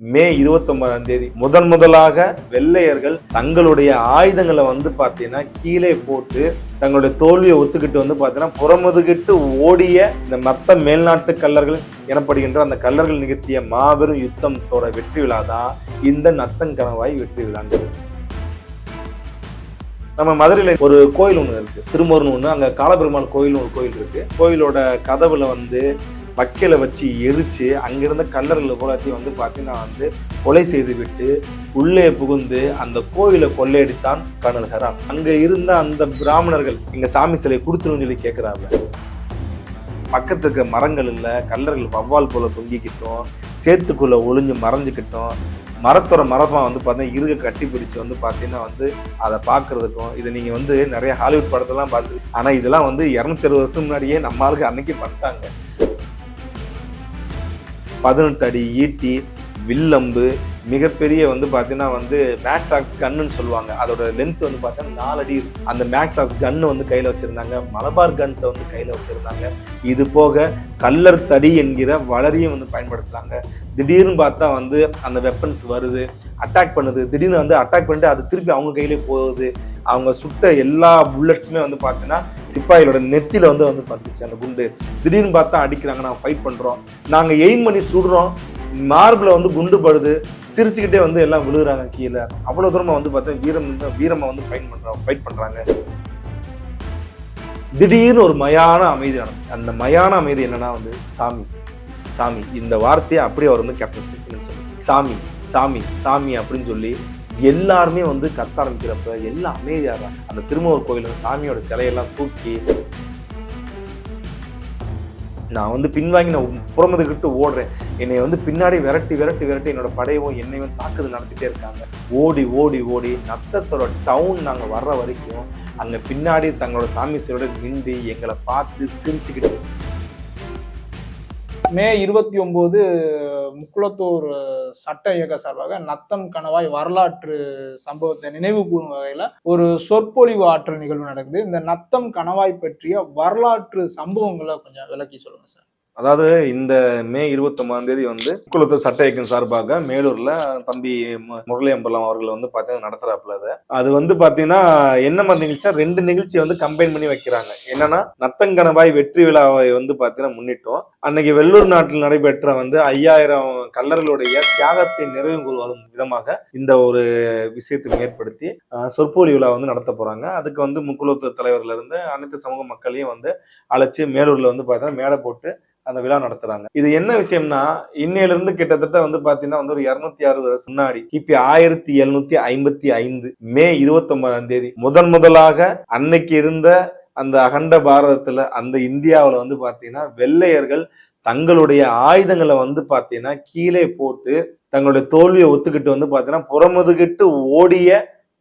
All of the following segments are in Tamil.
மே இருபத்தொன்பதாம் தேதி முதன் முதலாக வெள்ளையர்கள் தங்களுடைய ஆயுதங்களை வந்து பார்த்தீங்கன்னா கீழே போட்டு தங்களுடைய தோல்வியை ஒத்துக்கிட்டு வந்து பார்த்தீங்கன்னா புறமுதுகிட்டு ஓடிய இந்த மத்த மேல்நாட்டு கல்லர்கள் எனப்படுகின்ற அந்த கல்லர்கள் நிகழ்த்திய மாபெரும் யுத்தத்தோட வெற்றி விழா தான் இந்த நத்தங்கணவாய் வெற்றி விழான்றது. நம்ம மதுரையில் ஒரு கோயில் ஒன்று இருக்கு. திருமூர்னு ஒன்று அங்கே காலபெருமாள் கோயில் ஒரு கோயில் இருக்கு. கோயிலோட கதவுல வந்து வக்கையில வச்சு எரித்து அங்கிருந்த கல்லர்கள் பூராத்தையும் வந்து பார்த்தீங்கன்னா வந்து கொலை செய்துவிட்டு உள்ளே புகுந்து அந்த கோவிலை கொள்ளையடித்தான் கர்னல் அங்கே இருந்த அந்த பிராமணர்கள் எங்கள் சாமி சிலை கொடுத்துருன்னு சொல்லி கேட்கிறாங்க. பக்கத்துக்கு மரங்கள் இல்லை கல்லர்கள் வவ்வால் போல தொங்கிக்கிட்டோம் சேத்துக்குள்ளே ஒளிஞ்சு மறைஞ்சிக்கிட்டோம். மரத்தோட மரமாக வந்து பார்த்தீங்கன்னா இருக கட்டி பிடிச்சி வந்து பார்த்தீங்கன்னா வந்து அதை பார்க்குறதுக்கும் இதை நீங்கள் வந்து நிறைய ஹாலிவுட் படத்தெல்லாம் பார்த்து ஆனால் இதெல்லாம் வந்து இரநூத்தி அறுபது வருஷம் முன்னாடியே நம்ம ஆளுக்கு அன்னைக்கு பண்ணிட்டாங்க. பதினெட்டு அடி ஈட்டி வில்லம்பு மிகப்பெரிய வந்து பார்த்தீங்கன்னா வந்து மேக்ஸ் ஆக்ஸ் கன்னுன்னு சொல்லுவாங்க. அதோட லென்த் வந்து பார்த்தீங்கன்னா நாலு அடி அந்த மேக்ஸ் ஆக்ஸ் கன்னு வந்து கையில் வச்சுருந்தாங்க. மலபார் கன்ஸை வந்து கையில் வச்சுருந்தாங்க. இது போக கல்லர் தடி என்கிற வளரியும் வந்து பயன்படுத்துகிறாங்க திடீர்னு பார்த்தா வந்து அந்த வெப்பன்ஸ் வருது. அட்டாக் பண்ணுது. திடீர்னு வந்து அட்டாக் பண்ணிட்டு அது திருப்பி அவங்க கையிலே போகுது. அவங்க சுட்ட எல்லா புல்லட்ஸுமே வந்து பார்த்தீங்கன்னா சிப்பாயிலோட நெத்தியில் வந்து வந்து பார்த்துச்சு அந்த குண்டு. திடீர்னு பார்த்தா அடிக்கிறாங்க. நாங்கள் ஃபைட் பண்ணுறோம் நாங்கள் எய்ம் பண்ணி சுடுறோம். மார்பில் வந்து குண்டு படுது. சிரிச்சுக்கிட்டே வந்து எல்லாம் விழுகிறாங்க கீழே. அவ்வளோ தூரமாக வந்து பார்த்தா வீரம் வீரமாக வந்து ஃபைட் பண்ணுறாங்க ஃபைட் பண்ணுறாங்க திடீர்னு ஒரு மயான அமைதி நடக்கும் அந்த மயான அமைதி என்னன்னா வந்து சாமி. சாமி இந்த வார்த்தையை அப்படியே அவர் வந்து கேப்டன் ஸ்பீக்கர்னு சொல்லி சாமி சாமி சாமி அப்படின்னு சொல்லி எல்லாருமே வந்து கத்த ஆரம்பிக்கிறப்ப எல்லாம் அமைதியாக அந்த திருமூர் கோயில் சாமியோட சிலையெல்லாம் தூக்கி நான் வந்து பின்வாங்கி நான் புறமதுக்கிட்டு ஓடுறேன். என்னை வந்து பின்னாடி விரட்டி விரட்டி விரட்டி என்னோட படையவும் என்னையும் தாக்குதல் நடத்திட்டே இருக்காங்க. ஓடி ஓடி ஓடி நத்தத்தோட டவுன் நாங்கள் வர்ற வரைக்கும் அங்கே பின்னாடி தங்களோட சாமி சிலையோட நின்று எங்களை பார்த்து சிரிச்சுக்கிட்டு மே இருபத்தி ஒன்பது முக்குளத்தூர் சட்ட இயக்க சார்பாக நத்தம் கணவாய் வரலாற்று சம்பவத்தை நினைவு கூறும் வகையில் ஒரு சொற்பொழிவு ஆற்றல் நிகழ்வு நடக்குது. இந்த நத்தம் கணவாய் பற்றிய வரலாற்று சம்பவங்களை கொஞ்சம் விளக்கி சொல்லுங்க சார். அதாவது இந்த மே இருபத்தொன்பதாம் தேதி வந்து குளத்து சட்ட இயக்கம் சார்பாக மேலூர்ல தம்பி மு- முரளி அம்பலம் அவர்கள் வந்து பார்த்தீங்கன்னா நடத்துறாப்புல அதை. அது வந்து பார்த்தீங்கன்னா என்ன மாதிரி நிகழ்ச்சியா ரெண்டு நிகழ்ச்சியை வந்து கம்பைன் பண்ணி வைக்கிறாங்க. என்னன்னா நத்தங்கணவாய் வெற்றி விழாவை வந்து பார்த்தீங்கன்னா முன்னிட்டோம். அன்னைக்கு வெள்ளூர் நாட்டில் நடைபெற்ற வந்து ஐயாயிரம் கல்லர்களுடைய தியாகத்தை நிறைவு கூறுவதும் விதமாக இந்த ஒரு விஷயத்தை ஏற்படுத்தி சொற்பொழி விழா வந்து நடத்த போறாங்க. அதுக்கு வந்து முக்குளத்து தலைவர்ல இருந்து அனைத்து சமூக மக்களையும் வந்து அழைச்சு மேலூர்ல வந்து பார்த்தீங்கன்னா மேடை போட்டு அந்த விழா நடத்துறாங்க. இது என்ன விஷயம்னா இன்னையில இருந்து கிட்டத்தட்ட வந்து பாத்தீங்கன்னா வந்து ஒரு இருநூத்தி அறுபது வருஷம் முன்னாடி கிபி ஆயிரத்தி எழுநூத்தி ஐம்பத்தி ஐந்து மே இருபத்தி ஒன்பதாம் தேதி முதன் முதலாக அன்னைக்கு இருந்த அந்த அகண்ட பாரதத்துல அந்த இந்தியாவில் வந்து பாத்தீங்கன்னா வெள்ளையர்கள் தங்களுடைய ஆயுதங்களை வந்து பாத்தீங்கன்னா கீழே போட்டு தங்களுடைய தோல்வியை ஒத்துக்கிட்டு வந்து பாத்தீங்கன்னா புறமுதுகிட்டு ஓடிய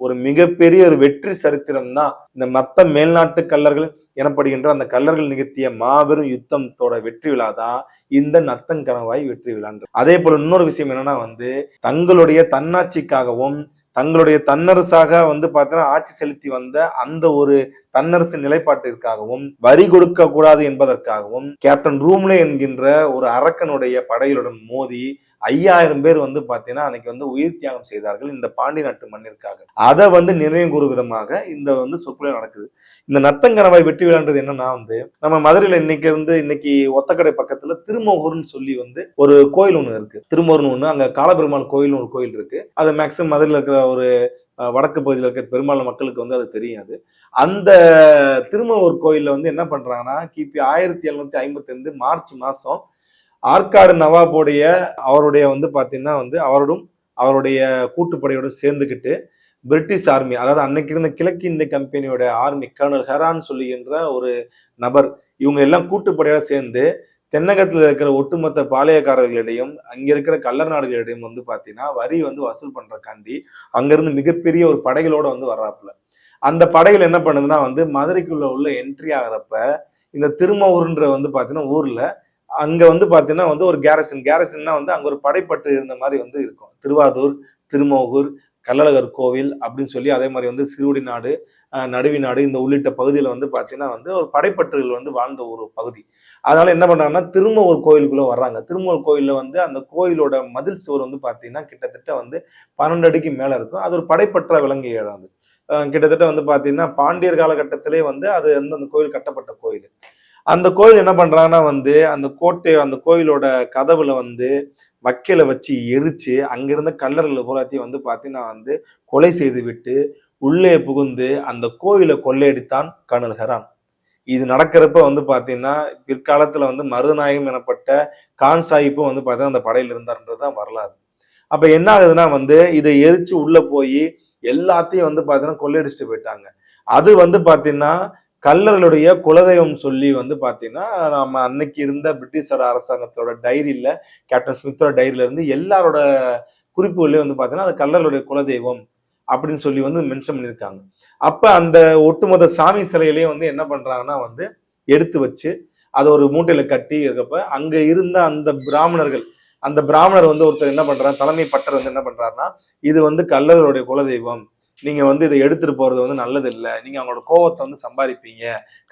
ஒரு மிகப்பெரிய ஒரு வெற்றி சரித்திரம் தான் இந்த மத்த மேல்நாட்டு கல்லர்கள் எனப்படுகின்ற அந்த கல்லர்கள் நிகழ்த்திய மாபெரும் யுத்தத்தோட வெற்றி விழா தான் இந்த நத்தங்கணவாய் வெற்றி விழான்றது அதே போல இன்னொரு விஷயம் என்னன்னா வந்து தங்களுடைய தன்னாட்சிக்காகவும் தங்களுடைய தன்னரசாக வந்து பார்த்தீங்கன்னா ஆட்சி செலுத்தி வந்த அந்த ஒரு தன்னரசு நிலைப்பாட்டிற்காகவும் வரி கொடுக்க கூடாது என்பதற்காகவும் கேப்டன் ரூம்லே என்கின்ற ஒரு அரக்கனுடைய படைகளுடன் மோதி ஐயாயிரம் பேர் வந்து பார்த்தீங்கன்னா அன்னைக்கு வந்து உயிர் தியாகம் செய்தார்கள். இந்த பாண்டி நாட்டு மண்ணிற்காக. அதை வந்து நினைவு கூறும் விதமாக இந்த வந்து சொற்பொழிவு நடக்குது. இந்த நத்தங்கரவாய் வெற்றி விழான்றது என்னன்னா வந்து நம்ம மதுரையில் இன்னைக்கு வந்து இன்னைக்கு ஒத்தக்கடை பக்கத்துல திருமோகூர்னு சொல்லி வந்து ஒரு கோயில் ஒன்று இருக்கு. திருமோகர்னு ஒன்று அங்க காலபெருமாள் கோயில் ஒரு கோயில் இருக்கு. அது மேக்சிமம் மதுரையில் இருக்கிற ஒரு வடக்கு பகுதியில் இருக்கிற பெரும்பாலும் மக்களுக்கு வந்து அது தெரியாது அந்த திருமூர் கோயிலில் வந்து என்ன பண்ணுறாங்கன்னா கிபி ஆயிரத்தி எழுநூத்தி ஐம்பத்தி ரெண்டு மார்ச் மாதம் ஆற்காடு நவாபுடைய அவருடைய வந்து பார்த்தீங்கன்னா வந்து அவரோடும் அவருடைய கூட்டுப்படையோடும் சேர்ந்துக்கிட்டு பிரிட்டிஷ் ஆர்மி அதாவது அன்னைக்கு இருந்த கிழக்கு இந்திய கம்பெனியோட ஆர்மி கர்னல் ஹெரான் சொல்லுகின்ற ஒரு நபர் இவங்க எல்லாம் கூட்டுப்படையோட சேர்ந்து தென்னகத்தில் இருக்கிற ஒட்டுமொத்த பாளையக்காரர்களிடையும் அங்கே இருக்கிற கள்ளர் நாடுகளிடையும் வந்து பார்த்தீங்கன்னா வரி வந்து வசூல் பண்ணுறக்காண்டி அங்கேருந்து மிகப்பெரிய ஒரு படைகளோடு வந்து வர்றாப்புல. அந்த படைகள் என்ன பண்ணுதுன்னா வந்து மதுரைக்குள்ள உள்ள என்ட்ரி ஆகிறப்ப இந்த திருமவுருன்ற வந்து பார்த்தீங்கன்னா ஊரில் அங்க வந்து பாத்தீங்கன்னா வந்து ஒரு கேரசன் கேரசன்னா வந்து அங்க ஒரு படைப்பட்டு இருந்த மாதிரி வந்து இருக்கும். திருவாரூர் திருமோகூர் கள்ளழகர் கோவில் அப்படின்னு சொல்லி அதே மாதிரி வந்து சிறுவடி நாடு நடுவி நாடு இந்த உள்ளிட்ட பகுதியில் வந்து பார்த்தீங்கன்னா வந்து ஒரு படைப்பற்றுகள் வந்து வாழ்ந்த ஒரு பகுதி. அதனால என்ன பண்ணுறாங்கன்னா திரும்ப ஒரு கோயிலுக்குள்ள வர்றாங்க. திரும்ப ஒரு வந்து அந்த கோயிலோட மதில் சுவர் வந்து பார்த்தீங்கன்னா கிட்டத்தட்ட வந்து பன்னெண்டு அடிக்கு மேலே இருக்கும். அது ஒரு படைப்பற்ற விலங்கு இடம் அது. கிட்டத்தட்ட வந்து பார்த்தீங்கன்னா பாண்டியர் காலகட்டத்திலே வந்து அது வந்து அந்த கோயில் கட்டப்பட்ட கோயில். அந்த கோயில் என்ன பண்றாங்கன்னா வந்து அந்த கோட்டை அந்த கோயிலோட கதவுல வந்து வக்கையில வச்சு எரிச்சு அங்கிருந்த கல்லர்களை பூராத்தையும் வந்து பார்த்தீங்கன்னா வந்து கொலை செய்து விட்டு உள்ளே புகுந்து அந்த கோயிலை கொள்ளையடித்தான் கர்னல் இது நடக்கிறப்ப வந்து பார்த்தீங்கன்னா பிற்காலத்தில் வந்து மருதநாயகம் எனப்பட்ட கான் சாஹிப்பும் வந்து பார்த்தீங்கன்னா அந்த படையில் இருந்தார்ன்றது தான் வரலாறு. அப்போ என்ன ஆகுதுன்னா வந்து இதை எரிச்சு உள்ளே போய் எல்லாத்தையும் வந்து பார்த்தீங்கன்னா கொள்ளையடிச்சுட்டு போயிட்டாங்க. அது வந்து பார்த்தீங்கன்னா கல்லர்களுடைய குலதெய்வம் சொல்லி வந்து பார்த்தீங்கன்னா நம்ம அன்னைக்கு இருந்த பிரிட்டிஷோட அரசாங்கத்தோட டைரியில் கேப்டன் ஸ்மித்தோட டைரியில இருந்து எல்லாரோட குறிப்புகள்லேயும் வந்து பார்த்தீங்கன்னா அது கல்லர்களுடைய குலதெய்வம் அப்படின்னு சொல்லி வந்து மென்ஷன் பண்ணியிருக்காங்க. அப்போ அந்த ஒட்டுமொத்த சாமி சிலையிலையும் வந்து என்ன பண்ணுறாங்கன்னா வந்து எடுத்து வச்சு அதை ஒரு மூட்டையில் கட்டி இருக்கப்ப அங்கே இருந்த அந்த பிராமணர்கள் அந்த பிராமணர் வந்து ஒருத்தர் என்ன பண்ணுறாரு தலைமை பட்டர் வந்து என்ன பண்ணுறாருன்னா இது வந்து கல்லர்களுடைய குலதெய்வம். நீங்க வந்து இதை எடுத்துட்டு போறது வந்து நல்லது இல்லை நீங்க அவங்களோட கோவத்தை வந்து சம்பாதிப்பீங்க.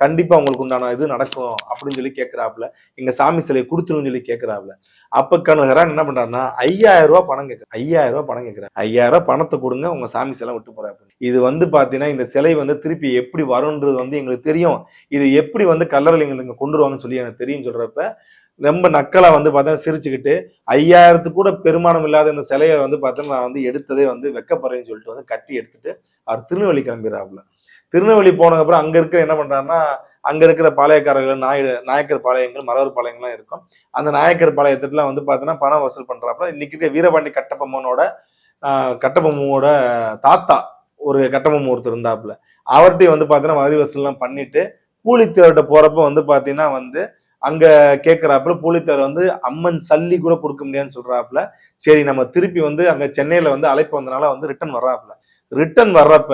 கண்டிப்பா உங்களுக்கு உண்டான இது நடக்கும் அப்படின்னு சொல்லி கேட்கிறாப்புல எங்க சாமி சிலையை கொடுத்துருன்னு சொல்லி கேட்கிறாப்புல அப்ப கனகரான் என்ன பண்றாருன்னா ஐயாயிரம் ரூபாய் பணம் கேட்க ஐயாயிரம் ரூபாய் பணம் கேட்கிறாரு ஐயாயிரம் ரூபாய் பணத்தை கொடுங்க உங்க சாமி சிலை விட்டு போறாரு. இது வந்து பாத்தீங்கன்னா இந்த சிலை வந்து திருப்பி எப்படி வரும்ன்றது வந்து எங்களுக்கு தெரியும். இது எப்படி வந்து கல்லறையில் எங்களுக்கு கொண்டு வருவாங்கன்னு சொல்லி எனக்கு தெரியும் சொல்றப்ப ரொம்ப நக்கலா வந்து பார்த்தா சிரிச்சுக்கிட்டு ஐயாயிரத்து கூட பெருமானம் இல்லாத இந்த சிலையை வந்து பார்த்தா நான் வந்து எடுத்ததே வந்து வெக்கப்படுறேன்னு சொல்லிட்டு வந்து கட்டி எடுத்துட்டு அவர் திருநெல்வேலி கிளம்பிடுறாப்புல. திருநெல்வேலி போனதுக்கப்புறம் அங்கே இருக்கிற என்ன பண்ணுறாருன்னா அங்கே இருக்கிற பாளையக்காரர்கள் நாய நாயக்கர் பாளையங்கள் மரவர் பாளையங்கள்லாம் இருக்கும். அந்த நாயக்கர் பாளையத்துக்குலாம் வந்து பார்த்தோன்னா பணம் வசூல் பண்ணுறாப்புல இன்னைக்கு இருக்க வீரபாண்டி கட்டபொம்மனோட ஆஹ், கட்டபொம்மனோட தாத்தா ஒரு கட்டபொம்மன் ஒருத்தர் இருந்தாப்புல. அவர்கிட்டையும் வந்து பார்த்தோன்னா வரி வசூல்லாம் பண்ணிட்டு பூலித்தேவர்கிட்ட போகிறப்ப வந்து பார்த்தீங்கன்னா வந்து அங்க கேட்கிறாப்புல பூலித்தேவர் வந்து அம்மன் சல்லி கூட கொடுக்க முடியாதுன்னு சொல்றாப்புல. சரி நம்ம திருப்பி வந்து அங்க சென்னையில வந்து அழைப்பு வந்தனால வந்து ரிட்டர்ன் வர்றாப்புல. ரிட்டர்ன் வர்றப்ப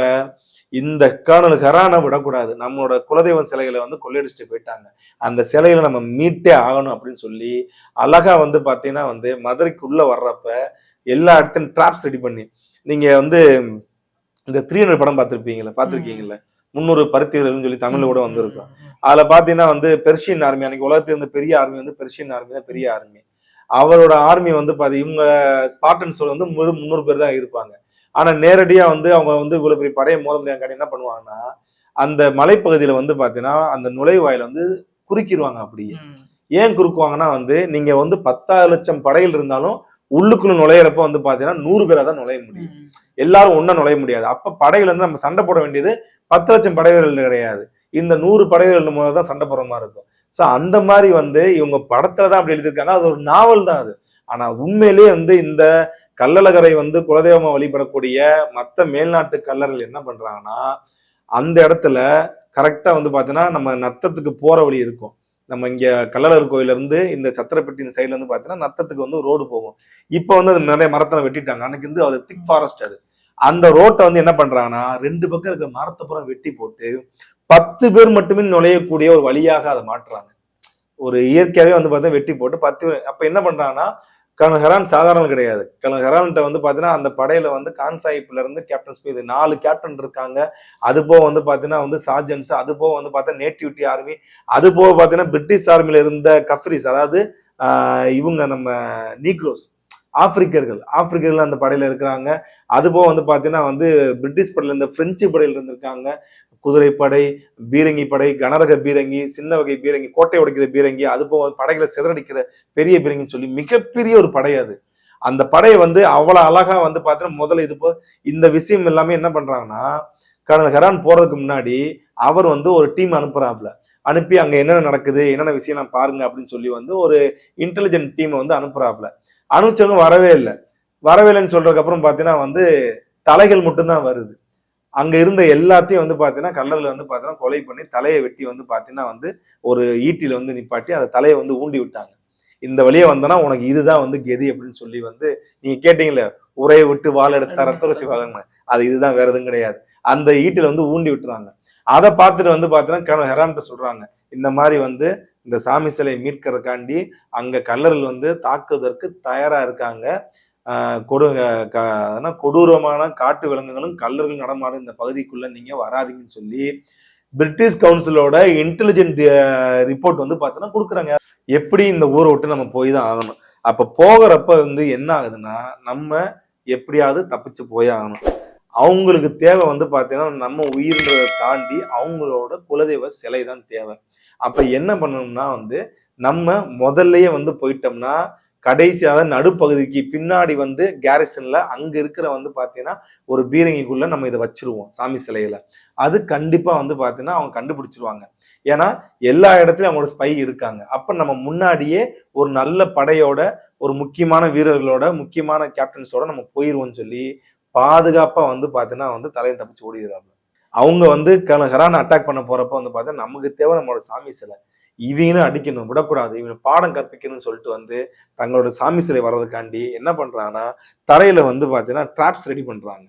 இந்த கர்னல் ஹெரானை விடக்கூடாது. நம்மளோட குலதெய்வ சிலைகளை வந்து கொள்ளையடிச்சுட்டு போயிட்டாங்க. அந்த சிலைகளை நம்ம மீட்டே ஆகணும் அப்படின்னு சொல்லி அழகா வந்து பாத்தீங்கன்னா வந்து மதுரைக்குள்ள வர்றப்ப எல்லா இடத்தையும் ட்ராப்ஸ் ரெடி பண்ணி நீங்க வந்து இந்த த்ரீ ஹண்ட்ரட் படம் பார்த்திருப்பீங்கல்ல பார்த்திருக்கீங்கல்ல? முன்னூறு பருத்திகள்னு சொல்லி தமிழ்ல கூட வந்திருக்கும். அதுல பாத்தீங்கன்னா வந்து பெர்ஷியன் ஆர்மி அன்னைக்கு உலகத்துல இருந்த பெரிய ஆர்மி வந்து பெர்ஷியன் ஆர்மி தான் பெரிய ஆர்மி. அவரோட ஆர்மி வந்து பாத்தி இவங்க ஸ்பார்டன்ஸ் வந்து முழு முந்நூறு பேர் தான் இருப்பாங்க. ஆனா நேரடியா வந்து அவங்க வந்து இவ்வளவு பெரிய படையை மோத முடியாத என்ன பண்ணுவாங்கன்னா அந்த மலைப்பகுதியில வந்து பாத்தீங்கன்னா அந்த நுழைவாயில வந்து குறுக்கிடுவாங்க அப்படியே. ஏன் குறுக்குவாங்கன்னா வந்து நீங்க வந்து பத்தாயிரம் லட்சம் படைகள் இருந்தாலும் உள்ளுக்குள்ள நுழையிறப்ப வந்து பாத்தீங்கன்னா நூறு பேரா தான் நுழைய முடியும். எல்லாரும் ஒண்ணா நுழைய முடியாது. அப்ப படைகள் வந்து நம்ம சண்டை போட வேண்டியது பத்து லட்சம் படைவீரர்கள் கிடையாது. இந்த நூறு படைகள் போது தான் சண்டை போகிற மாதிரி இருக்கும். ஸோ அந்த மாதிரி வந்து இவங்க படத்துல தான் அப்படி எழுதியிருக்காங்க. அது ஒரு நாவல் தான் அது. ஆனால் உண்மையிலேயே வந்து இந்த கல்லழகரை வந்து குலதெய்வமாக வழிபடக்கூடிய மற்ற மேல்நாட்டு கல்லர்கள் என்ன பண்ணுறாங்கன்னா அந்த இடத்துல கரெக்டாக வந்து பார்த்தீங்கன்னா நம்ம நத்தத்துக்கு போகிற வழி இருக்கும். நம்ம இங்கே கல்லழகர் கோயிலேருந்து இருந்து இந்த சத்திரப்பட்டி இந்த சைடில் வந்து பார்த்தீங்கன்னா நத்தத்துக்கு வந்து ரோடு போகும். இப்போ வந்து அது நிறைய மரத்தை வெட்டிட்டாங்க. அன்னைக்கு வந்து அது திக் ஃபாரஸ்ட் அது. அந்த ரோட்டை வந்து என்ன பண்ணுறாங்கன்னா ரெண்டு பக்கம் இருக்க மரத்தை புறம் வெட்டி போட்டு பத்து பேர் மட்டுமே நுழையக்கூடிய ஒரு வழியாக அதை மாற்றுறாங்க. ஒரு இயற்கையாகவே வந்து பார்த்தீங்கன்னா வெட்டி போட்டு பத்து பேர் அப்ப என்ன பண்றாங்கன்னா கர்னல் ஹெரான் சாதாரண கிடையாது. கர்னல் ஹெரான்கிட்ட வந்து பார்த்தீங்கன்னா அந்த படையில வந்து கான்சாயிப்ல இருந்து கேப்டன் ஸ்மித் நாலு கேப்டன் இருக்காங்க. அது போக வந்து பார்த்தீங்கன்னா வந்து சார்ஜன்ஸ் அது போக வந்து பார்த்தா நேட்டிவிட்டி ஆர்மி அது போக பார்த்தீங்கன்னா பிரிட்டிஷ் ஆர்மியில இருந்த கஃப்ரிஸ் அதாவது இவங்க நம்ம நீக்ரோஸ் ஆப்பிரிக்கர்கள் ஆப்பிரிக்கர்கள் அந்த படையில இருக்கிறாங்க. அது போக வந்து பார்த்தீங்கன்னா வந்து பிரிட்டிஷ் படையில இருந்த பிரெஞ்சு படையில இருந்திருக்காங்க. குதிரைப்படை பீரங்கி படை கனரக பீரங்கி சின்ன வகை பீரங்கி கோட்டை உடைக்கிற பீரங்கி அது போக படைகளை சிதறடிக்கிற பெரிய பீரங்கின்னு சொல்லி மிகப்பெரிய ஒரு படை அது. அந்த படையை வந்து அவ்வளோ அழகா வந்து பார்த்தீங்கன்னா முதல்ல இது போ இந்த விஷயம் எல்லாமே என்ன பண்றாங்கன்னா கடந்த ஹெரான் போறதுக்கு முன்னாடி அவர் வந்து ஒரு டீம் அனுப்புறாப்ல அனுப்பி அங்க என்னென்ன நடக்குது என்னென்ன விஷயம் நான் பாருங்க அப்படின்னு சொல்லி வந்து ஒரு இன்டெலிஜென்ட் டீமை வந்து அனுப்புறாப்ல அனுப்பிச்சவங்க வரவே இல்லை. வரவே இல்லைன்னு சொல்றதுக்கு அப்புறம் பார்த்தீங்கன்னா வந்து தலைகள் மட்டும்தான் வருது. அங்க இருந்த எல்லாத்தையும் வந்து பாத்தீங்கன்னா கல்லர்ல வந்து பாத்தீங்கன்னா கொலை பண்ணி தலையை வெட்டி வந்து பாத்தீங்கன்னா வந்து ஒரு ஈட்டில வந்து நிப்பாட்டி அந்த தலையை வந்து ஊண்டி விட்டாங்க. இந்த வழியே வந்தனா உனக்கு இதுதான் வந்து கெதி அப்படின்னு சொல்லி வந்து நீங்க கேட்டீங்களே உரையை விட்டு வாழ எடுத்த ரத்தர வாழங்க அது இதுதான் வேற எதுவும் கிடையாது. அந்த ஈட்டில வந்து ஊண்டி விட்டுறாங்க. அதை பார்த்துட்டு வந்து பாத்தீங்கன்னா ஹெரான்ட்ட சொல்றாங்க. இந்த மாதிரி வந்து இந்த சாமி சிலையை மீட்கிறதுக்காண்டி அங்க கல்லர்கள் வந்து தாக்குவதற்கு தயாரா இருக்காங்க. கொடு க- கொடூரமான காட்டு விலங்குகளும் கல்லர்கள் நடமாடும் இந்த பகுதிக்குள்ள நீங்க வராதீங்கன்னு சொல்லி பிரிட்டிஷ் கவுன்சிலோட இன்டெலிஜென்ட் ரிப்போர்ட் வந்து பார்த்தோன்னா கொடுக்குறாங்க. எப்படி இந்த ஊரை விட்டு நம்ம போய் தான் ஆகணும்? அப்ப போகிறப்ப வந்து என்ன ஆகுதுன்னா நம்ம எப்படியாவது தப்பிச்சு போய் ஆகணும். அவங்களுக்கு தேவை வந்து பார்த்தீங்கன்னா நம்ம உயிர்ன்றதை தாண்டி அவங்களோட குலதெய்வ சிலை தான் தேவை. அப்ப என்ன பண்ணணும்னா வந்து நம்ம முதல்லயே வந்து போயிட்டோம்னா கடைசியாக நடுப்பகுதிக்கு பின்னாடி வந்து கேரிசனில் அங்கே இருக்கிற வந்து பார்த்தீங்கன்னா ஒரு பீரங்கிக்குள்ள நம்ம இதை வச்சிருவோம் சாமி சிலையில. அது கண்டிப்பாக வந்து பார்த்தீங்கன்னா அவங்க கண்டுபிடிச்சிருவாங்க. ஏன்னா எல்லா இடத்துலையும் அவங்களோட ஸ்பை இருக்காங்க. அப்போ நம்ம முன்னாடியே ஒரு நல்ல படையோட ஒரு முக்கியமான வீரர்களோட முக்கியமான கேப்டன்ஸோட நம்ம போயிருவோம்னு சொல்லி பாதுகாப்பாக வந்து பார்த்தீங்கன்னா வந்து தலையை தப்பிச்சு ஓடிடுறாங்க அவங்க வந்து ஹரான அட்டாக் பண்ண போறப்ப வந்து பார்த்தா நமக்கு தேவை நம்மளோட சாமி சிலை. இவனும் அடிக்கணும் விடக்கூடாது இவங்க பாடம் கற்பிக்கணும்னு சொல்லிட்டு வந்து தங்களோட சாமி சிலை வர்றதுக்காண்டி என்ன பண்றாங்கன்னா தரையில வந்து பாத்தீங்கன்னா ட்ராப்ஸ் ரெடி பண்றாங்க.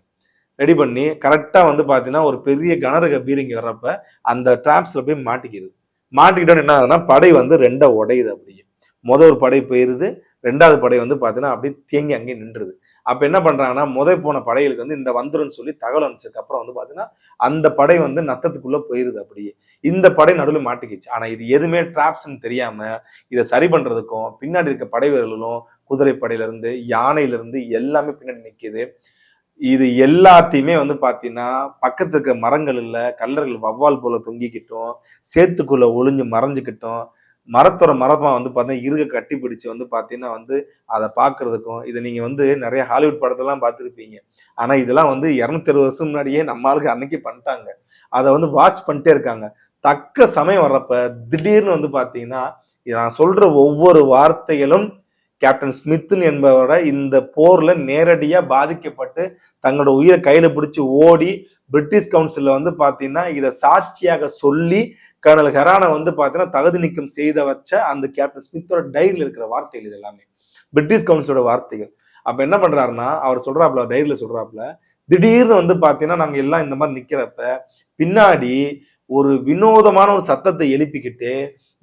ரெடி பண்ணி கரெக்டா வந்து பாத்தீங்கன்னா ஒரு பெரிய கனரக பீரங்கி வர்றப்ப அந்த ட்ராப்ஸில் போய் மாட்டிக்கிது. மாட்டிக்கிட்டோன்னு என்ன ஆகுதுன்னா படை வந்து ரெண்டா உடையுது அப்படியே. முத ஒரு படை போயிருது ரெண்டாவது படை வந்து பாத்தீங்கன்னா அப்படியே தேங்கி அங்கேயே நின்றுது. அப்ப என்ன பண்றாங்கன்னா முத போன படைகளுக்கு வந்து இந்த வந்துருன்னு சொல்லி தகவல் அனுப்பிச்சதுக்கு அப்புறம் வந்து பாத்தீங்கன்னா அந்த படை வந்து நத்தத்துக்குள்ள போயிருது அப்படியே. இந்த படை நடுவில் மாட்டிக்கிச்சு. ஆனா இது எதுவுமே டிராப்ஸ்ன்னு தெரியாம இதை சரி பண்றதுக்கும் பின்னாடி இருக்க படை வீரர்களும் குதிரை படையில இருந்து யானையில இருந்து எல்லாமே பின்னாடி நிக்குது. இது எல்லாத்தையுமே வந்து பாத்தீங்கன்னா பக்கத்துல இருக்க மரங்கள் இல்ல கல்லர்கள் வவ்வால் போல தொங்கிக்கிட்டும் சேத்துக்குள்ள ஒளிஞ்சு மறைஞ்சுக்கிட்டும் மரத்தோட மரமா வந்து பார்த்தீங்கன்னா இருக கட்டி பிடிச்சு வந்து பார்த்தீங்கன்னா வந்து அதை பார்க்கறதுக்கும் இதை நீங்கள் வந்து நிறைய ஹாலிவுட் படத்தெல்லாம் பார்த்துருப்பீங்க. ஆனால் இதெல்லாம் வந்து இரநூத்தி வருஷம் முன்னாடியே நம்ம ஆளுக்கு அன்னைக்கு பண்ணிட்டாங்க. அதை வந்து வாட்ச் பண்ணிட்டே இருக்காங்க. தக்க சமயம் வர்றப்ப திடீர்னு வந்து பார்த்தீங்கன்னா இதை நான் சொல்ற ஒவ்வொரு வார்த்தைகளும் கேப்டன் ஸ்மித்ன் என்பவரோட இந்த போர்ல நேரடியாக பாதிக்கப்பட்டு தங்களோட உயிரை கையில பிடிச்சி ஓடி பிரிட்டிஷ் கவுன்சிலில் வந்து பார்த்தீங்கன்னா இதை சாட்சியாக சொல்லி கர்னல் ஹெரானை வந்து பார்த்தீங்கன்னா தகுதி நீக்கம் செய்த வச்ச அந்த கேப்டன் ஸ்மித்தோட டைரியில் இருக்கிற வார்த்தைகள் இது எல்லாமே. பிரிட்டிஷ் கவுன்சிலோட வார்த்தைகள். அப்போ என்ன பண்ணுறாருன்னா அவர் சொல்றாப்புல டைரியில் சொல்றாப்புல திடீர்னு வந்து பார்த்தீங்கன்னா நாங்கள் எல்லாம் இந்த மாதிரி நிற்கிறப்ப பின்னாடி ஒரு வினோதமான ஒரு சத்தத்தை எழுப்பிக்கிட்டு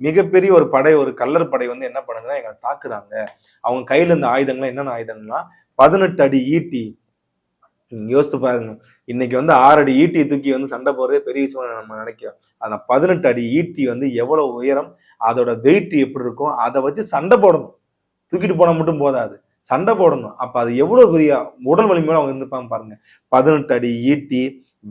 மிகப்பெரிய ஒரு படை ஒரு கல்லர் படை வந்து என்ன பண்ணுதுன்னா எங்களை தாக்குறாங்க. அவங்க கையில இருந்த ஆயுதங்கள்லாம் என்னென்ன ஆயுதங்கள்னா பதினெட்டு அடி ஈட்டி. யோசித்து பாருங்க. இன்னைக்கு வந்து ஆறு அடி ஈட்டி தூக்கி வந்து சண்டை போறதே பெரிய விஷயம் நம்ம நினைக்கிறோம். ஆனா பதினெட்டு அடி ஈட்டி வந்து எவ்வளவு உயரம் அதோட வெயிட் எப்படி இருக்கும் அதை வச்சு சண்டை போடணும். தூக்கிட்டு போனா மட்டும் போதாது. சண்டை போடணும். அப்ப அது எவ்வளவு பெரிய உடல் வலிமையோட அவங்க இருந்துப்பாங்க பாருங்க. பதினெட்டு அடி ஈட்டி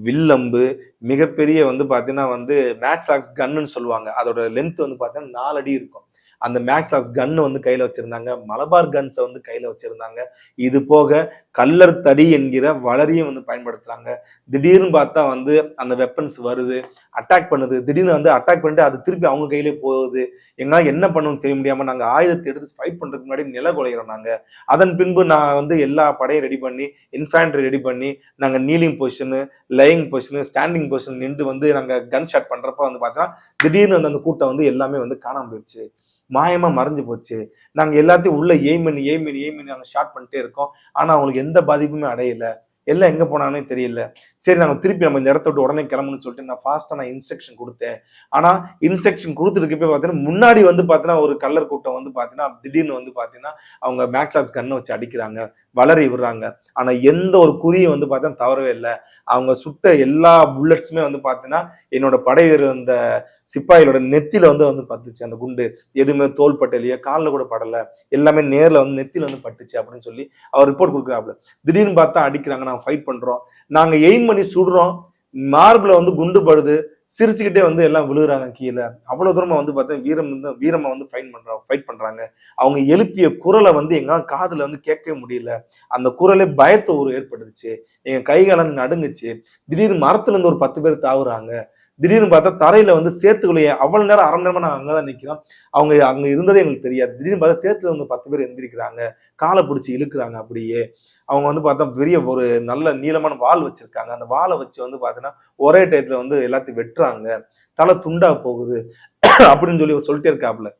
வில்லம்பு மிகப்பெரிய வந்து பாத்தீங்கன்னா வந்து மேட்ச் ஆக்ஸ் கன்னுன்னு சொல்லுவாங்க. அதோட லென்த் வந்து பாத்தீங்கன்னா நாலு அடி இருக்கும். அந்த மேக்ஸ் கன்னு வந்து கையில வச்சிருந்தாங்க. மலபார் கன்ஸை வந்து கையில வச்சிருந்தாங்க. இது போக கல்லர் தடி என்கிற வளரியும் வந்து பயன்படுத்துறாங்க. திடீர்னு பார்த்தா வந்து அந்த வெப்பன்ஸ் வருது. அட்டாக் பண்ணுது. திடீர்னு வந்து அட்டாக் பண்ணிட்டு அது திருப்பி அவங்க கையிலே போகுது. எங்களால் என்ன பண்ணணும்னு செய்ய முடியாம நாங்க ஆயுதத்தை எடுத்து ஃபைட் பண்றதுக்கு முன்னாடி நில குலைகிறோம் நாங்க. அதன் பின்பு நான் வந்து எல்லா படையும் ரெடி பண்ணி இன்ஃபேண்ட்ரி ரெடி பண்ணி நாங்க kneeling position lying position standing position நின்று வந்து நாங்க கன் ஷாட் பண்றப்ப வந்து பார்த்தோன்னா திடீர்னு வந்து அந்த கூட்டம் வந்து எல்லாமே வந்து காணாம போயிடுச்சு மாயமா மறைஞ்சு போச்சு. நாங்க எல்லாத்தையும் உள்ள எய்ம் பண்ணி எய்ம் பண்ணி எய்ம் பண்ணி நாங்கள் ஷார்ட் பண்ணிட்டே இருக்கோம். ஆனா அவங்களுக்கு எந்த பாதிப்புமே அடையல. எல்லாம் எங்க போனானே தெரியல. சரி நாங்க திருப்பி நம்ம இந்த இடத்த விட்டு உடனே கிளம்புன்னு சொல்லிட்டு நான் ஃபாஸ்டா நான் இன்ஸ்ட்ரக்ஷன் கொடுத்தேன். ஆனா இன்ஸ்ட்ரக்ஷன் கொடுத்துருக்கப்ப பார்த்தீங்கன்னா முன்னாடி வந்து பார்த்தீங்கன்னா ஒரு கல்லர் கூட்டம் வந்து பார்த்தீங்கன்னா திடீர்னு வந்து பார்த்தீங்கன்னா அவங்க மேக்லாஸ் கண்ணை வச்சு அடிக்கிறாங்க. வளரி விடுறாங்க. ஆனா எந்த ஒரு குறியும் வந்து பார்த்தா தவறவே இல்லை. அவங்க சுட்ட எல்லா புல்லட்ஸுமே வந்து பார்த்தீங்கன்னா என்னோட படை அந்த சிப்பாயிலோட நெத்தியில வந்து வந்து பட்டுச்சு. அந்த குண்டு. எதுவுமே தோல் பட்டலையோ காலில் கூட படலை. எல்லாமே நேரில் வந்து நெத்தியில வந்து பட்டுச்சு அப்படின்னு சொல்லி அவர் ரிப்போர்ட் கொடுக்குறாப்புல. திடீர்னு பார்த்தா அடிக்கிறாங்க. நாங்கள் ஃபைட் பண்றோம். நாங்கள் எய்ம் பண்ணி சுடுறோம். மார்பில் வந்து குண்டு படுது சிரிச்சுக்கிட்டே வந்து எல்லாம் விழுகிறாங்க கீழே. அவ்வளோ தூரமாக வந்து பார்த்தா வீரம் வந்து வீரமாக வந்து ஃபைன் பண்ணுறாங்க ஃபைட் பண்ணுறாங்க அவங்க எழுப்பிய குரலை வந்து எங்களால் காதில் வந்து கேட்கவே முடியல. அந்த குரலே பயத்தை ஒரு ஏற்பட்டுச்சு எங்கள் கைகாலம் நடுங்குச்சு. திடீர்னு மரத்துலேருந்து ஒரு பத்து பேர் தாவுறாங்க. திடீர்னு பார்த்தா தரையில வந்து சேத்துக்குள்ளேயே அவ்வளவு நேரம் அரை மணி நேரமா நாங்க அங்கதான் நிக்கிறோம். அவங்க அங்க இருந்ததே எங்களுக்கு தெரியாது. திடீர்னு பார்த்தா சேத்துல வந்து பத்து பேர் எந்திரிக்கிறாங்க. காலை பிடிச்சி இழுக்கிறாங்க அப்படியே. அவங்க வந்து பார்த்தா பெரிய ஒரு நல்ல நீளமான வால் வச்சிருக்காங்க. அந்த வாளை வச்சு வந்து பார்த்தீங்கன்னா ஒரே டயத்துல வந்து எல்லாத்தையும் வெட்டுறாங்க. தலை துண்டா போகுது அப்படின்னு சொல்லி சொல்லிட்டே இருக்காப்புல.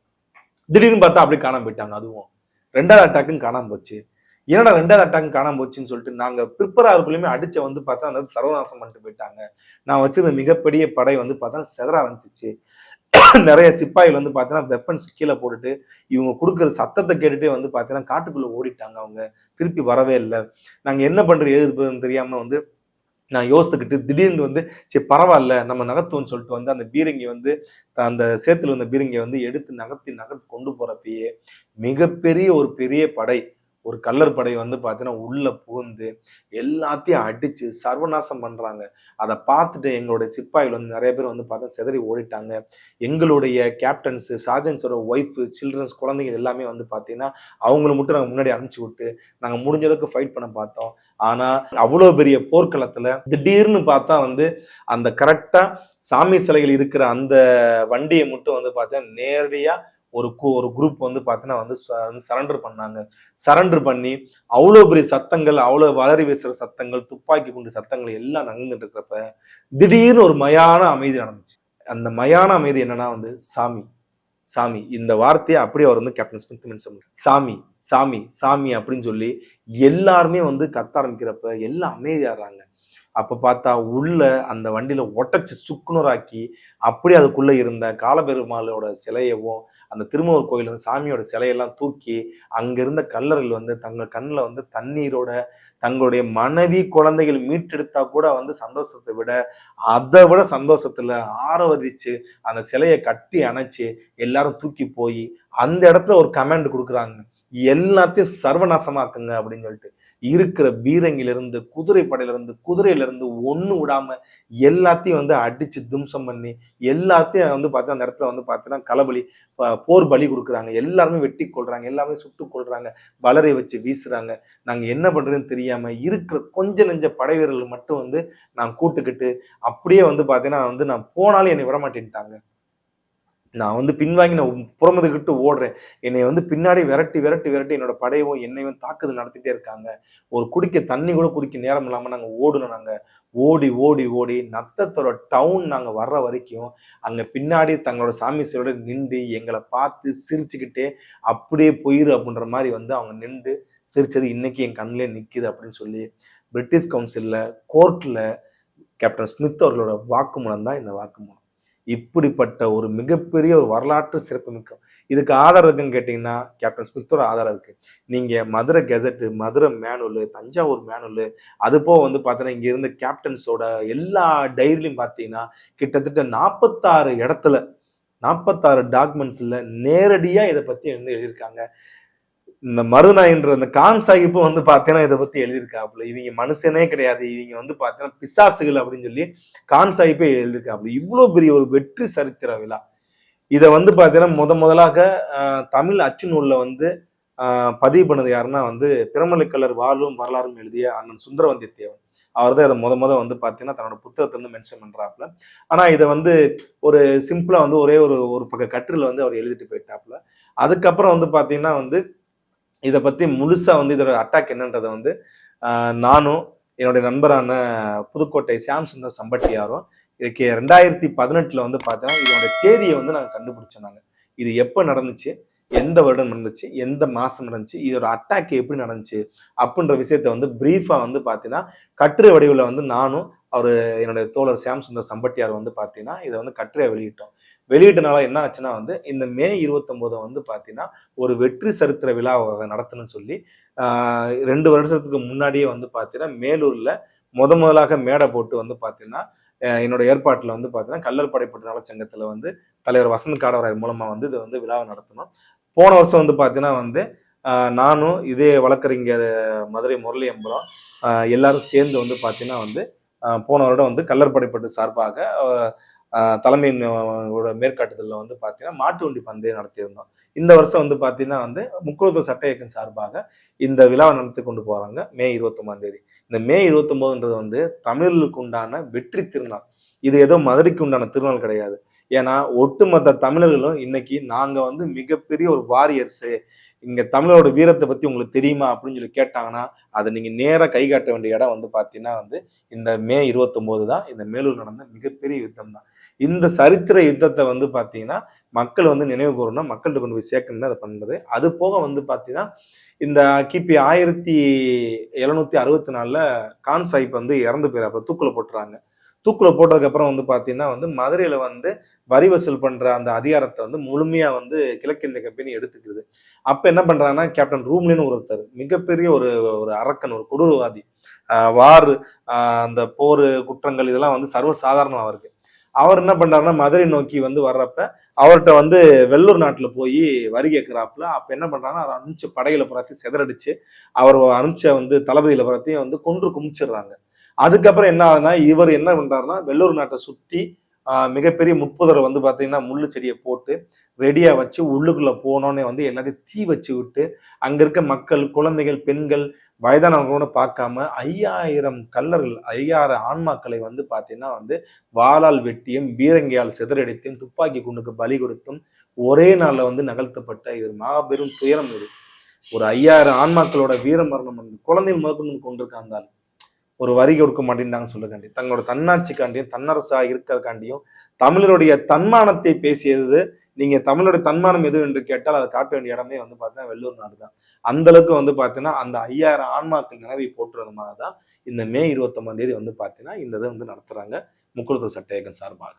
திடீர்னு பார்த்தா அப்படி காணாம போயிட்டாங்க. அதுவும் ரெண்டாவது அட்டாக்கும் காணாம போச்சு. என்னடா ரெண்டாவது அட்டாக் காணாம போச்சுன்னு சொல்லிட்டு நாங்க ப்ரிப்பேர் ஆகிறதுக்குள்ளயுமே அடிச்ச வந்து பார்த்தா அந்த சர்வநாசம் பண்ணிட்டு போயிட்டாங்க. நான் வச்சிருந்த மிகப்பெரிய படை வந்து பார்த்தா செதற ஆரம்பிச்சிச்சு. நிறைய சிப்பாய்கள் வந்து பார்த்தீங்கன்னா வெப்பன்ஸ் கீழே போட்டுட்டு இவங்க கொடுக்குற சத்தத்தை கேட்டுட்டே வந்து பார்த்தீங்கன்னா காட்டுக்குள்ள ஓடிட்டாங்க அவங்க. திருப்பி வரவே இல்லை. நாங்கள் என்ன பண்ணுறது ஏது தெரியாமல் வந்து நான் யோசித்துக்கிட்டு திடீர்னு வந்து சரி பரவாயில்ல நம்ம நகர்த்துவோம்னு சொல்லிட்டு வந்து அந்த பீரங்கி வந்து அந்த சேத்துல இருந்த பீரங்கியை வந்து எடுத்து நகர்த்தி நகர்த்து கொண்டு போகிறப்பயே மிகப்பெரிய ஒரு பெரிய படை ஒரு கல்லர் படை வந்து பார்த்தீங்கன்னா உள்ள புகுந்து எல்லாத்தையும் அடிச்சு சர்வநாசம் பண்றாங்க. அதை பார்த்துட்டு எங்களுடைய சிப்பாய்கள் வந்து நிறைய பேர் வந்து பார்த்தா சிதறி ஓடிட்டாங்க. எங்களுடைய கேப்டன்ஸ் சார்ஜன்ஸோட ஒய்ஃப் சில்ட்ரன்ஸ் குழந்தைங்க எல்லாமே வந்து பார்த்தீங்கன்னா அவங்கள மட்டும் நாங்கள் முன்னாடி அனுப்பிச்சு விட்டு நாங்கள் முடிஞ்ச அளவுக்கு ஃபைட் பண்ண பார்த்தோம். ஆனால் அவ்வளோ பெரிய போர்க்களத்தில் திடீர்னு பார்த்தா வந்து அந்த கரெக்டாக சாமி சிலைகள் இருக்கிற அந்த வண்டியை மட்டும் வந்து பார்த்தா நேரடியாக ஒரு கு- ஒரு குரூப் வந்து பார்த்தீங்கன்னா வந்து ச- வந்து சரண்டர் பண்ணாங்க. சரண்டர் பண்ணி அவ்வளோ பெரிய சத்தங்கள் அவ்வளோ வளரி வீசுகிற சத்தங்கள் துப்பாக்கி குண்டு சத்தங்கள் எல்லாம் நகர்ந்துட்டு இருக்கிறப்ப திடீர்னு ஒரு மயான அமைதி நடந்துச்சு. அந்த மயான அமைதி என்னன்னா வந்து சாமி. சாமி இந்த வார்த்தையை அப்படியே அவர் வந்து கேப்டன் ஸ்மித் மென்ஷன் சாமி சாமி சாமி அப்படின்னு சொல்லி எல்லாருமே வந்து கத்த ஆரம்பிக்கிறப்ப எல்லாம் அமைதியாடுறாங்க அப்போ பார்த்தா உள்ள அந்த வண்டியில் ஒட்டச்சு சுக்குனராக்கி அப்படியே அதுக்குள்ளே இருந்த காலபெருமாளோட சிலையவும் அந்த திருமூர் கோயில் வந்து சாமியோட சிலையெல்லாம் தூக்கி அங்கே இருந்த கல்லர்கள் வந்து தங்கள் கண்ணில் வந்து தண்ணீரோட தங்களுடைய மனைவி குழந்தைகள் மீட்டெடுத்தா கூட வந்து சந்தோஷத்தை விட அதை விட சந்தோஷத்தில் ஆரவதிச்சு அந்த சிலையை கட்டி அணைச்சு எல்லாரும் தூக்கி போய் அந்த இடத்துல ஒரு கமெண்ட் கொடுக்குறாங்க. எல்லாத்தையும் சர்வநாசமாக்குங்க அப்படின்னு சொல்லிட்டு. இருக்கிற வீரங்கிலிருந்து குதிரை படையில இருந்து குதிரையில விடாம எல்லாத்தையும் வந்து அடிச்சு தும்சம் பண்ணி எல்லாத்தையும் வந்து பார்த்தா அந்த இடத்துல வந்து பார்த்தீங்கன்னா களபலி ப- போர் பலி கொடுக்குறாங்க. எல்லாருமே வெட்டி கொள்றாங்க எல்லாமே சுட்டு கொள்றாங்க வளரை வச்சு வீசுறாங்க. நாங்கள் என்ன பண்றதுன்னு தெரியாம இருக்கிற கொஞ்ச நெஞ்ச படை வீரர்கள் மட்டும் வந்து நான் கூட்டுக்கிட்டு அப்படியே வந்து பார்த்தீங்கன்னா வந்து நான் போனாலும் என்னை விடமாட்டேன்ட்டாங்க. நான் வந்து பின்வாங்கி நான் புறமுதுகிட்டு ஓடுறேன். என்னை வந்து பின்னாடி விரட்டி விரட்டி விரட்டி என்னோட படையவும் என்னையும் தாக்குதல் நடத்திட்டே இருக்காங்க. ஒரு குடிக்க தண்ணி கூட குடிக்க நேரம் இல்லாமல் நாங்கள் ஓடணும் நாங்கள் ஓடி ஓடி ஓடி நத்தத்தோட டவுன் நாங்கள் வர்ற வரைக்கும் அங்கே பின்னாடி தங்களோட சாமி சிலையோட நின்று எங்களை பார்த்து சிரிச்சுக்கிட்டே அப்படியே போயிரு அப்படின்ற மாதிரி வந்து அவங்க நின்று சிரிச்சது இன்னைக்கு என் கண்ணிலே நிற்கிது அப்படின்னு சொல்லி பிரிட்டிஷ் கவுன்சிலில் கோர்ட்டில் கேப்டன் ஸ்மித் அவர்களோட வாக்குமூலம் தான் இந்த வாக்குமூலம். இப்படிப்பட்ட ஒரு மிகப்பெரிய ஒரு வரலாற்று சிறப்புமிக்க இதுக்கு ஆதாரம் எதுன்னு கேட்டிங்கன்னா கேப்டன் ஸ்மித்தோட ஆதாரம் இருக்கு. நீங்கள் Madurai gazette Madurai manual Thanjavur manual அது போக வந்து பார்த்தீங்கன்னா இங்கே இருந்த கேப்டன்ஸோட எல்லா டைரிலையும் பார்த்தீங்கன்னா கிட்டத்தட்ட நாற்பத்தாறு இடத்துல நாற்பத்தாறு டாக்குமெண்ட்ஸில் நேரடியாக இதை பற்றி வந்து எழுதியிருக்காங்க. இந்த மருதுநாயின்ற அந்த கான் சாஹிப்பும் வந்து பார்த்தீங்கன்னா இதை பத்தி எழுதியிருக்காப்புல. இவங்க மனுஷனே கிடையாது. இவங்க வந்து பார்த்தீங்கன்னா பிசாசுகள் அப்படின்னு சொல்லி கான் சாஹிப்பே எழுதியிருக்காப்புல. இவ்வளோ பெரிய ஒரு வெற்றி சரித்திர விழா. இதை வந்து பார்த்தீங்கன்னா முத முதலாக தமிழ் அச்சு நூலில் வந்து பதிவு பண்ணது யாருன்னா வந்து பிரமலைக்கல்லர் வாழும் வரலாறும் எழுதிய அண்ணன் சுந்தரவந்தியத்தேவன். அவர் தான் இதை முத முத வந்து பார்த்தீங்கன்னா தன்னோட புத்தகத்தை வந்து மென்ஷன் பண்ணுறாப்புல ஆனால் இதை வந்து ஒரு சிம்பிளாக வந்து ஒரே ஒரு ஒரு பக்க கற்றில் வந்து அவர் எழுதிட்டு போயிட்டாப்புல. அதுக்கப்புறம் வந்து பார்த்தீங்கன்னா வந்து இதை பற்றி முழுசாக வந்து இதோட அட்டாக் என்னன்றதை வந்து நானும் என்னுடைய நண்பரான புதுக்கோட்டை சாம் சுந்தர் சம்பட்டியாரும் இதுக்கு ரெண்டாயிரத்தி பதினெட்டில் வந்து பார்த்தீங்கன்னா இதோட தேதியை வந்து நாங்கள் கண்டுபிடிச்சோம் நாங்கள் இது எப்போ நடந்துச்சு எந்த வருடம் நடந்துச்சு எந்த மாதம் நடந்துச்சு இதோட அட்டாக் எப்படி நடந்துச்சு அப்படின்ற விஷயத்த வந்து ப்ரீஃபாக வந்து பார்த்தீங்கன்னா கட்டுரை வடிவில் வந்து நானும் அவர் என்னுடைய தோழர் சாம் சுந்தர் சம்பட்டியார் வந்து பார்த்தீங்கன்னா இதை வந்து கட்டுரை வெளியிட்டோம். வெளியிட்டனால என்ன ஆச்சுன்னா வந்து இந்த மே இருபத்தொம்போதை வந்து பார்த்தீங்கன்னா ஒரு வெற்றி சரித்திர விழாவை நடத்தணும்னு சொல்லி ரெண்டு வருஷத்துக்கு முன்னாடியே வந்து பார்த்தீங்கன்னா மேலூரில் முத முதலாக மேடை போட்டு வந்து பார்த்தீங்கன்னா என்னோட ஏற்பாட்டில் வந்து பார்த்தீங்கன்னா கல்லர் படைப்பட்டு நலச்சங்கத்தில் வந்து தலைவர் வசந்த் காடவராய் மூலமாக வந்து இதை வந்து விழாவை நடத்தணும். போன வருஷம் வந்து பார்த்தீங்கன்னா வந்து நானும் இதே வழக்கறிஞர் மதுரை முரளி அம்பலம் எல்லாரும் சேர்ந்து வந்து பார்த்தீங்கன்னா வந்து போன வருடம் வந்து கல்லர் படைப்பட்டு சார்பாக தலைமையினோட ஆஹ் மேற்காட்டுதலில் வந்து பார்த்தீங்கன்னா மாட்டு வண்டி பந்தயம் நடத்தியிருந்தோம். இந்த வருஷம் வந்து பார்த்தீங்கன்னா வந்து முக்குளத்தூர் சட்ட இயக்கம் சார்பாக இந்த விழாவை நடத்தி கொண்டு போகிறாங்க மே இருபத்தொன்பதாம் தேதி. இந்த மே இருபத்தொம்போதுன்றது வந்து தமிழர்களுக்கு உண்டான வெற்றி திருநாள். இது ஏதோ மதுரைக்கு உண்டான திருநாள் கிடையாது. ஏன்னா ஒட்டுமொத்த தமிழர்களும் இன்னைக்கு நாங்கள் வந்து மிகப்பெரிய ஒரு வாரியர்ஸு இங்கே தமிழரோட வீரத்தை பற்றி உங்களுக்கு தெரியுமா அப்படின்னு சொல்லி கேட்டாங்கன்னா அதை நீங்கள் நேராக கை காட்ட வேண்டிய இடம் வந்து பார்த்தீங்கன்னா வந்து இந்த மே இருபத்தொம்போது தான். இந்த மேலூர் நடந்த மிகப்பெரிய யுத்தம் தான் இந்த சரித்திர யுத்தத்தை வந்து பார்த்தீங்கன்னா மக்கள் வந்து நினைவு கூறணும் மக்கள்கிட்ட கொண்டு போய் சேர்க்கணும் அதை பண்ணுறது. அது போக வந்து பார்த்தீங்கன்னா இந்த கிபி ஆயிரத்தி எழுநூத்தி அறுபத்தி நாலில் கான் சாஹிப் வந்து இறந்து போயிரு தூக்குல போட்டுறாங்க. தூக்குல போட்டதுக்கப்புறம் வந்து பார்த்தீங்கன்னா வந்து மதுரையில் வந்து வரி வசூல் பண்ணுற அந்த அதிகாரத்தை வந்து முழுமையாக வந்து கிழக்கிந்திய கம்பெனி எடுத்துக்குது. அப்போ என்ன பண்ணுறாங்கன்னா கேப்டன் ரூம்லின்னு ஒருத்தர் மிகப்பெரிய ஒரு ஒரு அரக்கன் ஒரு கொடூரவாதி வார் அந்த போர் குற்றங்கள் இதெல்லாம் வந்து சர்வசாதாரணமாக இருக்குது அவர் என்ன பண்றாருன்னா மதுரை நோக்கி வந்து வர்றப்ப அவர்கிட்ட வந்து வெள்ளூர் நாட்டில் போய் வரி கேட்கிறாப்புல அப்போ என்ன பண்ணுறாங்கன்னா அவர் அனுப்பிச்ச படையில புறத்தையும் செதறடிச்சு அவர் அனுப்பிச்ச வந்து தளபதியில புறத்தையும் வந்து கொன்று குமிச்சிடுறாங்க. அதுக்கப்புறம் என்ன ஆகுதுன்னா இவர் என்ன பண்றாருன்னா வெள்ளூர் நாட்டை சுற்றி மிகப்பெரிய முப்புதரை வந்து பார்த்தீங்கன்னா முள்ளு செடியை போட்டு ரெடியாக வச்சு உள்ளுக்குள்ளே போனோன்னே வந்து எல்லாத்தையும் தீ வச்சு விட்டு அங்கே இருக்க மக்கள் குழந்தைகள் பெண்கள் வயதானவங்களோட பார்க்காம ஐயாயிரம் கல்லர்கள் ஐயாயிரம் ஆன்மாக்களை வந்து பார்த்தீங்கன்னா வந்து வாளால் வெட்டியும் பீரங்கியால் சிதறடித்தும் துப்பாக்கி குண்டுக்கு பலி கொடுத்தும் ஒரே நாள்ல வந்து நகர்த்தப்பட்ட இது மாபெரும் துயரம் இது ஒரு ஐயாயிரம் ஆன்மாக்களோட வீர மரணம் குழந்தைகள் முதற்கொண்டு கொண்டிருக்காந்தால் ஒரு வரி கொடுக்க மாட்டேன்டாங்க சொல்லுக்காண்டி தங்களோட தன்னாட்சிக்காண்டியும் தன்னரசா இருக்கிறதுக்காண்டியும் தமிழருடைய தன்மானத்தை பேசியது நீங்க தமிழோட தன்மானம் எது என்று கேட்டால் அதை காட்ட வேண்டிய இடமே வந்து பார்த்தா வெள்ளூர் நாடு தான் அந்த அளவுக்கு வந்து பார்த்தீங்கன்னா அந்த ஐயாயிரம் ஆன்மாக்கள் நினைவை போற்றுறதுமாக தான் இந்த மே இருபத்தொன்பதாம் தேதி வந்து பார்த்தீங்கன்னா இந்த இதை வந்து நடத்துகிறாங்க முக்குளத்தூர் சட்டையகம் சார்பாக.